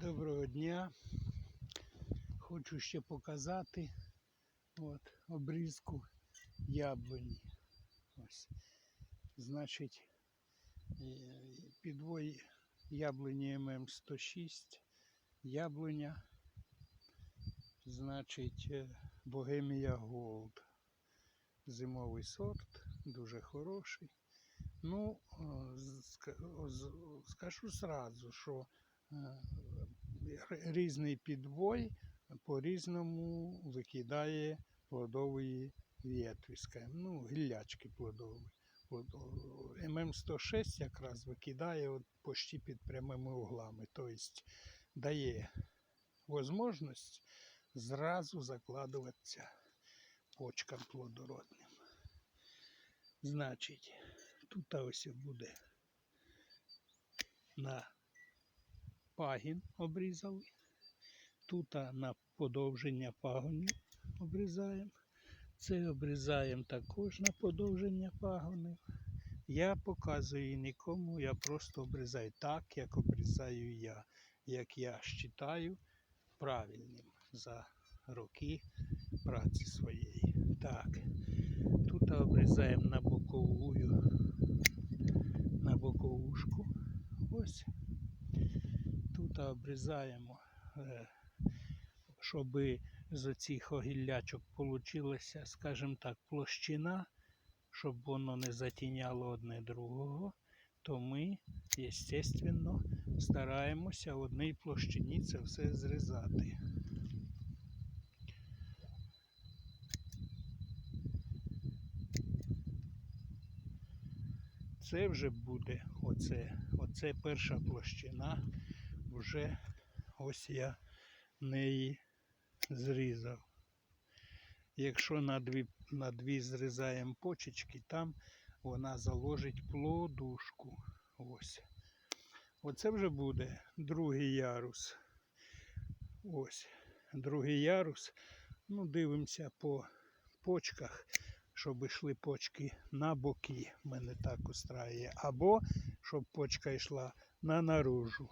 Доброго дня. Хочу ще показати от, обрізку яблуні. Ось. Значить, е, підвой яблуні ММ106, яблуня, значить, Богемія Голд. Зимовий сорт, дуже хороший. Ну, е, скажу сразу, що різний підвой по-різному викидає плодової ветви, скажімо, ну, гіллячки плодові. ММ106 якраз викидає от почти під прямими углами, тобто дає можливість зразу закладуватися почкам плодородним. Значить, тут ось буде на пагін обрізали. Тут на подовження пагонів обрізаємо. Це обрізаємо також на подовження пагонів. Я показую нікому, я просто обрізаю так, як обрізаю я, як я вважаю правильним за роки праці своєї. Так, тут обрізаємо на боковую, на боковушку. Ось тут обрізаємо, е, щоб з оцих огіллячок получилася, скажімо так, площина, щоб воно не затіняло одне другого, то ми, естественно, стараємося в одній площині це все зрізати. Це вже буде оце, оце перша площина. Вже ось я неї зрізав. Якщо на дві, на дві зрізаємо почечки, там вона заложить плодушку. Ось. Оце вже буде другий ярус. Ось. Другий ярус. Ну, дивимося по почках, щоб йшли почки на боки. Мене так устраює. Або щоб почка йшла на наружу.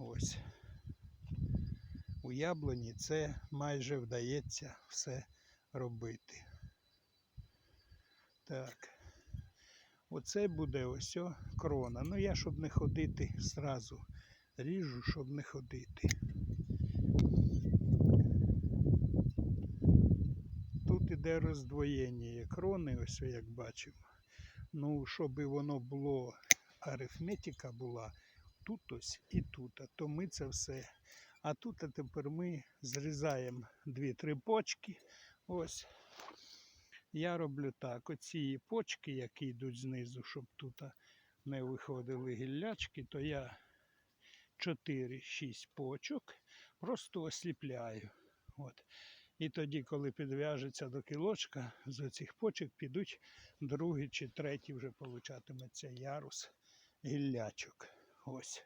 Ось. У яблуні це майже вдається все робити. Так. Оце буде ось о крона. Ну я, щоб не ходити, зразу ріжу, щоб не ходити. Тут іде роздвоєння крони, ось як бачимо. Ну, щоб воно було, арифметика була тут ось і тут. То ми це все. А тут а тепер ми зрізаємо дві-три почки. Ось. Я роблю так. Оці почки, які йдуть знизу, щоб тут не виходили гіллячки, то я 4-6 почок просто осліпляю. От. І тоді, коли підв'яжеться до кілочка, з оцих почок підуть другий чи третій вже получатиметься ярус гіллячок. Ось.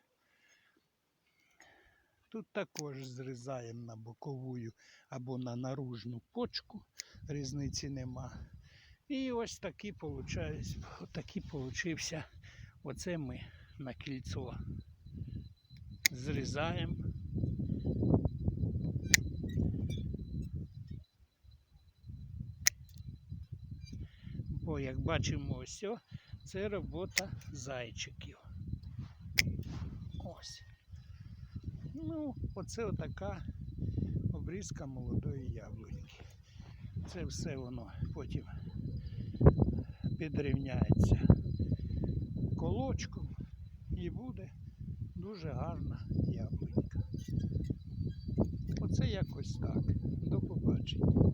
Тут також зрізаємо на боковую або на наружну почку, різниці нема. І ось такий отакий получився. Оце ми на кільцо зрізаємо. Бо, як бачимо, ось це робота зайчиків. Ось. Ну, оце отака обрізка молодої яблуньки. Це все воно потім підрівняється колочком і буде дуже гарна яблунька. Оце якось так. До побачення.